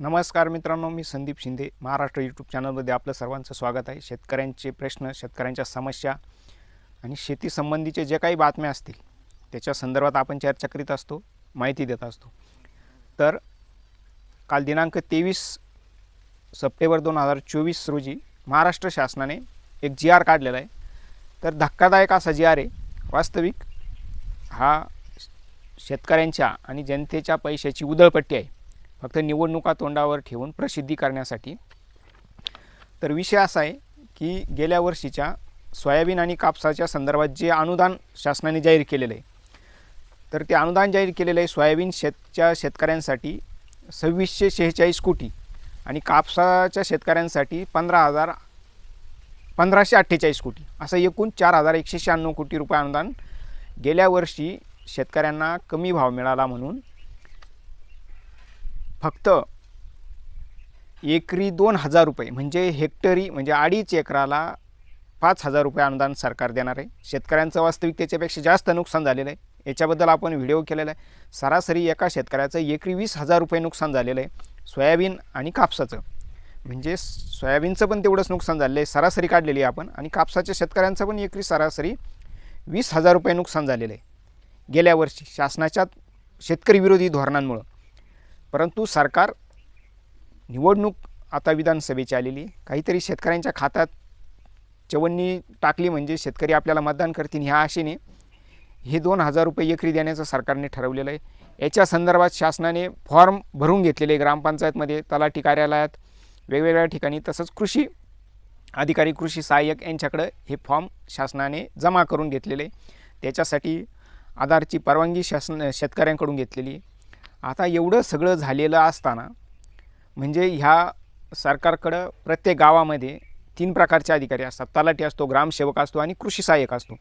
नमस्कार मित्रांनो मी संदीप शिंदे. महाराष्ट्र यूट्यूब चॅनलमध्ये आपलं सर्वांचं स्वागत आहे. शेतकऱ्यांचे प्रश्न शेतकऱ्यांच्या समस्या आणि शेतीसंबंधीचे जे काही बातम्या असतील त्याच्या संदर्भात आपण चर्चा करीत असतो माहिती देत असतो. तर काल दिनांक तेवीस सप्टेंबर दोन हजार चोवीस रोजी महाराष्ट्र शासनाने एक जी आर काढलेला आहे. तर धक्कादायक असा जी आर आहे वास्तविक हा शेतकऱ्यांच्या आणि जनतेच्या पैशाची उधळपट्टी आहे. फक्त निवडणुका तोंडावर ठेवून प्रसिद्धी करण्यासाठी. तर विषय असा आहे की गेल्या वर्षीच्या सोयाबीन आणि कापसाच्या संदर्भात जे अनुदान शासनाने जाहीर केलेलं आहे तर ते अनुदान जाहीर केलेलं आहे सोयाबीन शेतच्या शेतकऱ्यांसाठी सव्वीसशे शेहेचाळीस कोटी आणि कापसाच्या शेतकऱ्यांसाठी पंधरा हजार पंधराशे अठ्ठेचाळीस कोटी. असं एकूण चार हजार एकशे शहाण्णव कोटी रुपये अनुदान गेल्या वर्षी शेतकऱ्यांना कमी भाव मिळाला म्हणून फक्त एकरी दोन हजार रुपये म्हणजे हेक्टरी म्हणजे अडीच एकराला पाच हजार रुपये अनुदान सरकार देणार आहे. शेतकऱ्यांचं वास्तविक त्याच्यापेक्षा जास्त नुकसान झालेलं आहे. याच्याबद्दल आपण व्हिडिओ केलेला आहे. सरासरी एका शेतकऱ्याचं एकरी वीस हजार रुपये नुकसान झालेलं आहे सोयाबीन आणि कापसाचं. म्हणजे सोयाबीनचं पण तेवढंच नुकसान झालेलं आहे सरासरी काढलेली आहे आपण. आणि कापसाच्या शेतकऱ्यांचं पण एकरी सरासरी वीस हजार रुपये नुकसान झालेलं आहे. गेल्या वर्षी शासनाच्या शेतकरी विरोधी धोरणांमुळं. परंतु सरकार निवडणूक आता विधानसभेची आलेली आहे. काहीतरी शेतकऱ्यांच्या खात्यात चवन्नी टाकली म्हणजे शेतकरी आपल्याला मतदान करतील ह्या आशेने हे दोन हजार रुपये एकरी देण्याचं सरकारने ठरवलेलं आहे. याच्या संदर्भात शासनाने फॉर्म भरून घेतलेले आहे ग्रामपंचायतमध्ये तलाठी कार्यालयात वेगवेगळ्या ठिकाणी तसंच कृषी अधिकारी कृषी सहाय्यक यांच्याकडं हे फॉर्म शासनाने जमा करून घेतलेले. त्याच्यासाठी आधारची परवानगी शासन शेतकऱ्यांकडून घेतलेली आहे. आता एवढं सगळं झालेलं असताना म्हणजे ह्या सरकारकडं प्रत्येक गावामध्ये तीन प्रकारचे अधिकारी असतात. तलाठी असतो ग्रामसेवक असतो आणि कृषी सहाय्यक असतो.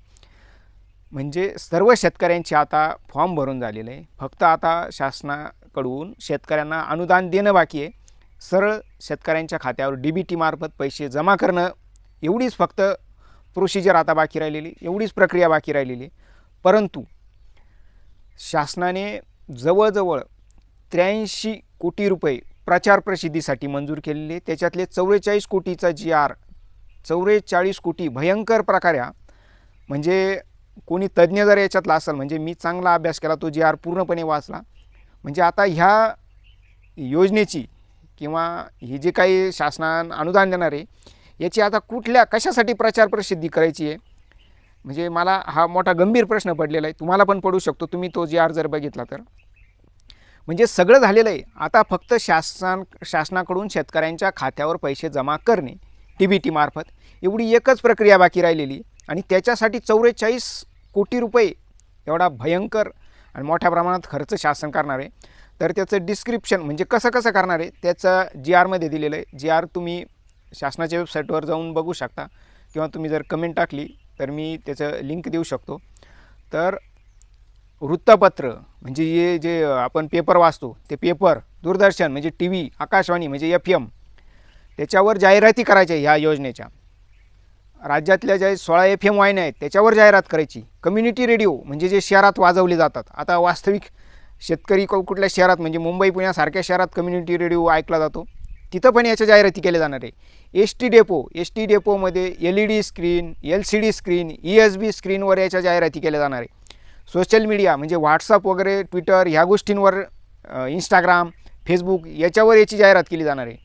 म्हणजे सर्व शेतकऱ्यांचे आता फॉर्म भरून झालेले आहे. फक्त आता शासनाकडून शेतकऱ्यांना अनुदान देणं बाकी आहे. सरळ शेतकऱ्यांच्या खात्यावर डी बी टीमार्फत पैसे जमा करणं एवढीच फक्त प्रोसिजर आता बाकी राहिलेली एवढीच प्रक्रिया बाकी राहिलेली परंतु शासनाने जवळजवळ त्र्याऐंशी कोटी रुपये प्रचार प्रसिद्धीसाठी मंजूर केलेले त्याच्यातले चौवेचाळीस कोटीचा जी आर चौवेचाळीस कोटी भयंकर प्रकारे म्हणजे कोणी तज्ज्ञ जर याच्यातला असेल म्हणजे मी चांगला अभ्यास केला तो जी आर पूर्णपणे वाचला. म्हणजे आता ह्या योजनेची किंवा ही जी काही शासनान अनुदान देणार आहे याची आता कुठल्या कशासाठी प्रचार प्रसिद्धी करायची आहे? म्हणजे मला हा मोठा गंभीर प्रश्न पडलेला आहे. तुम्हाला पण पडू शकतो. तुम्ही तो जी आर जर बघितला तर. म्हणजे सगळं झालेलं आहे. आता फक्त शासन शासनाकडून शेतकऱ्यांच्या खात्यावर पैसे जमा करणे टी बी टी मार्फत एवढी एकच प्रक्रिया बाकी राहिलेली आणि त्याच्यासाठी चौवेचाळीस कोटी रुपये एवढा भयंकर आणि मोठ्या प्रमाणात खर्च शासन करणार आहे. तर त्याचं डिस्क्रिप्शन म्हणजे कसं कसं करणार आहे त्याचं जी आरमध्ये दिलेलं आहे. जी आर तुम्ही शासनाच्या वेबसाईटवर जाऊन बघू शकता. किंवा तुम्ही जर कमेंट टाकली तर मी त्याचं लिंक देऊ शकतो. तर वृत्तपत्र म्हणजे हे जे आपण पेपर वाचतो ते पेपर दूरदर्शन म्हणजे टी व्ही आकाशवाणी म्हणजे एफ एम त्याच्यावर जाहिराती करायच्या ह्या योजनेच्या. राज्यातल्या ज्या सोळा एफ एम वाहिन्या आहेत त्याच्यावर जाहिरात करायची. कम्युनिटी रेडिओ म्हणजे जे शहरात वाजवले जातात. आता वास्तविक शेतकरी कुठल्या शहरात म्हणजे मुंबई पुण्यासारख्या शहरात कम्युनिटी रेडिओ ऐकला जातो. तिथं पण याच्या जाहिराती केल्या जाणार आहे. S T depot S T डेपोमध्ये L E D screen L C D screen E S B स्क्रीनवर याच्या जाहिराती केल्या जाणार आहे. सोशल मीडिया म्हणजे व्हॉट्सअप वगैरे ट्विटर ह्या गोष्टींवर इंस्टाग्राम फेसबुक याच्यावर याची जाहिरात केली जाणार आहे.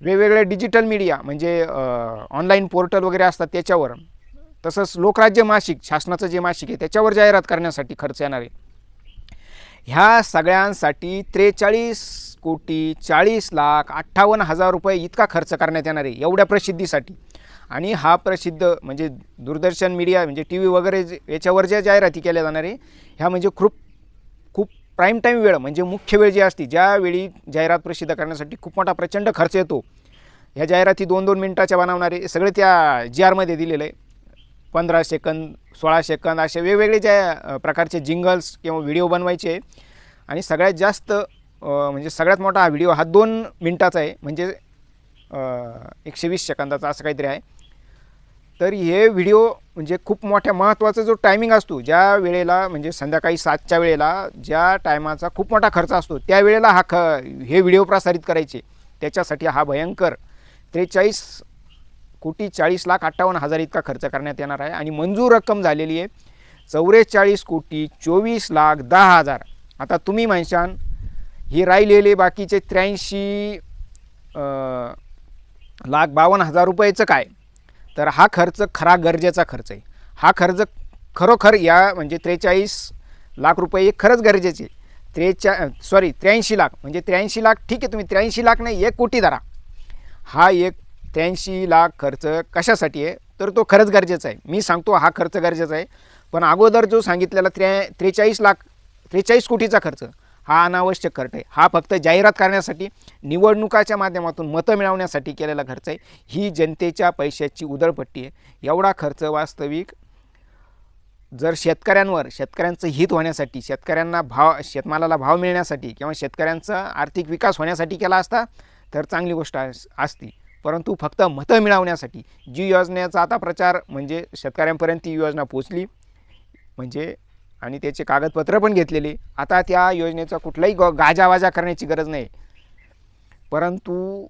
वेगवेगळ्या डिजिटल मीडिया म्हणजे ऑनलाईन पोर्टल वगैरे असतात त्याच्यावर. तसंच लोकराज्य मासिक शासनाचं जे मासिक आहे त्याच्यावर जाहिरात करण्यासाठी खर्च येणार आहे. ह्या सगळ्यांसाठी त्रेचाळीस कोटी चाळीस लाख अठ्ठावन्न हजार रुपये इतका खर्च करण्यात येणार आहे एवढ्या प्रसिद्धीसाठी. आणि हा प्रसिद्ध म्हणजे दूरदर्शन मीडिया म्हणजे टी व्ही वगैरे जे- याच्यावर ज्या जाहिराती केल्या जाणार आहे ह्या म्हणजे खूप खूप प्राईम टाईम वेळ म्हणजे मुख्य वेळ जी असते ज्यावेळी जाहिरात प्रसिद्ध करण्यासाठी खूप मोठा प्रचंड खर्च येतो. ह्या जाहिराती दोन दोन मिनटाच्या बनवणारे सगळे त्या जी आरमध्ये दिलेलं आहे. पंधरा सेकंद सोळा सेकंद असे वेगवेगळे ज्या प्रकारचे जिंगल्स किंवा व्हिडिओ बनवायचे आणि सगळ्यात जास्त म्हणजे सगळ्यात मोठा हा व्हिडिओ हा दोन मिनटाचा आहे. म्हणजे एकशे वीस सेकंदाचा असं काहीतरी आहे. तर हे व्हिडिओ म्हणजे खूप मोठ्या महत्त्वाचा जो टायमिंग असतो ज्या वेळेला म्हणजे संध्याकाळी सातच्या वेळेला ज्या टायमाचा खूप मोठा खर्च असतो त्यावेळेला हा ख हे व्हिडिओ प्रसारित करायचे. त्याच्यासाठी हा भयंकर त्रेचाळीस कोटी चाळीस लाख अठ्ठावन्न हजार इतका खर्च करण्यात येणार आहे. आणि मंजूर रक्कम झालेली आहे. चौवेचाळीस कोटी चोवीस लाख दहा हजार. आता तुम्ही म्हणशान हे राहिलेले बाकीचे त्र्याऐंशी लाख बावन्न हजार रुपयाचं काय? तर हा खर्च खरा गरजेचा खर्च आहे. हा खर्च खरोखर या म्हणजे त्रेचाळीस लाख रुपये खरंच गरजेचे त्रेचा सॉरी त्र्याऐंशी लाख. म्हणजे त्र्याऐंशी लाख ठीक आहे तुम्ही त्र्याऐंशी लाख नाही एक कोटी धरा. हा एक त्र्याऐंशी लाख खर्च कशासाठी आहे? तर तो खरंच गरजेचा आहे. मी सांगतो हा खर्च गरजेचा आहे. पण अगोदर जो सांगितलेला त्र्या त्रेचाळीस लाख त्रेचाळीस कोटीचा खर्च हा अनावश्यक खर्च आहे. हा फक्त जाहिरात करण्यासाठी निवडणुकाच्या माध्यमातून मतं मिळवण्यासाठी केलेला खर्च आहे. ही जनतेच्या पैशाची उधळपट्टी आहे. एवढा खर्च वास्तविक जर शेतकऱ्यांवर शेतकऱ्यांचं हित होण्यासाठी शेतकऱ्यांना भाव शेतमालाला भाव मिळण्यासाठी किंवा शेतकऱ्यांचा आर्थिक विकास होण्यासाठी केला असता तर चांगली गोष्ट अस असती. परंतु फक्त मतं मिळवण्यासाठी जी योजनेचा आता प्रचार म्हणजे शेतकऱ्यांपर्यंत ती योजना पोचली म्हणजे आणि त्याचे कागदपत्र पण घेतलेले आता त्या योजनेचा कुठलाही ग गाजावाजा करण्याची गरज नाही. परंतु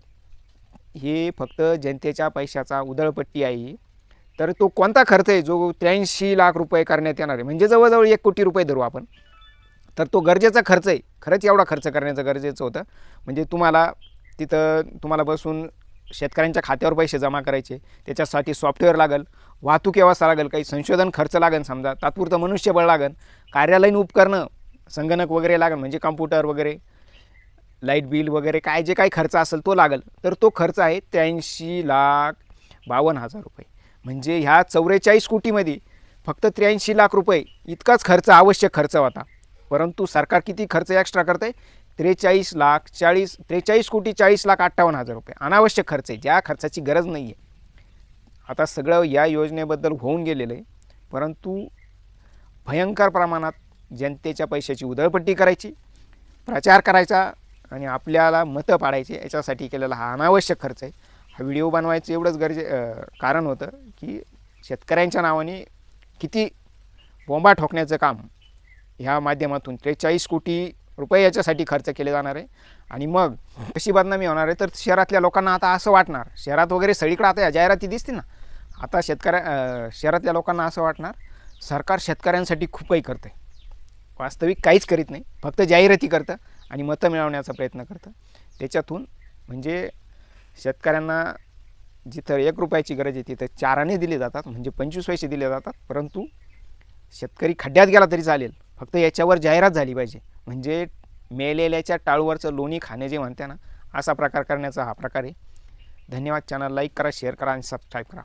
हे फक्त जनतेच्या पैशाचा उधळपट्टी आहे. तर तो कोणता खर्च आहे? जो त्र्याऐंशी लाख रुपये करण्यात येणार आहे. म्हणजे जवळजवळ एक कोटी रुपये धरू आपण. तर तो गरजेचा खर्च आहे. खरंच एवढा खर्च करण्याचं गरजेचं होतं. म्हणजे तुम्हाला तिथं तुम्हाला बसून शेतकऱ्यांच्या खात्यावर पैसे जमा करायचे त्याच्यासाठी सॉफ्टवेअर लागेल वाहतूक व्यवस्था लागेल काही संशोधन खर्च लागेल समजा तात्पुरतं मनुष्यबळ लागेल कार्यालयीन उपकरणं संगणक वगैरे लागेल म्हणजे कम्प्युटर वगैरे लाइट बिल वगैरे काय जे काही खर्च असेल तो लागेल. तर तो खर्च आहे त्र्याऐंशी लाख बावन्न हजार रुपये. म्हणजे ह्या चौवेचाळीस कोटीमध्ये फक्त त्र्याऐंशी लाख रुपये इतकाच खर्च आवश्यक खर्च होता. परंतु सरकार किती खर्च एक्स्ट्रा करतं आहे त्रेचाळीस लाख चाळीस त्रेचाळीस कोटी चाळीस लाख अठ्ठावन्न हजार रुपये. अनावश्यक खर्च आहे. ज्या खर्चाची गरज नाही आहे आता सगळं या योजनेबद्दल होऊन गेलेलं आहे. परंतु भयंकर प्रमाणात जनतेच्या पैशाची उधळपट्टी करायची प्रचार करायचा आणि आपल्याला मतं पाडायची याच्यासाठी केलेला हा अनावश्यक खर्च आहे. हा व्हिडिओ बनवायचं एवढंच गरजे कारण होतं की शेतकऱ्यांच्या नावाने किती बोंबा ठोकण्याचं काम ह्या माध्यमातून त्रेचाळीस कोटी रुपये याच्यासाठी खर्च केले जाणार आहे. आणि मग कशी बदनामी होणार आहे? तर शहरातल्या लोकांना आता असं वाटणार. शहरात वगैरे सगळीकडे आता या जाहिराती दिसते ना. आता शेतकऱ्या शहरातल्या लोकांना असं वाटणार सरकार शेतकऱ्यांसाठी खूप काही करतं आहे वास्तविक काहीच करीत नाही. फक्त जाहिराती करतं आणि मतं मिळवण्याचा प्रयत्न करतं. त्याच्यातून म्हणजे शेतकऱ्यांना जिथं एक रुपयाची गरज आहे तिथं चाराने दिले जातात म्हणजे पंचवीस पैसे दिले जातात. परंतु शेतकरी खड्ड्यात गेला तरी चालेल. फक्त याच्यावर जाहिरात झाली पाहिजे. म्हणजे मेलेल्याच्या टाळूवरचं लोणी खाणे जे म्हणते ना असा प्रकार करण्याचा हा प्रकार आहे. धन्यवाद चॅनल लाईक करा शेअर करा आणि सबस्क्राईब करा.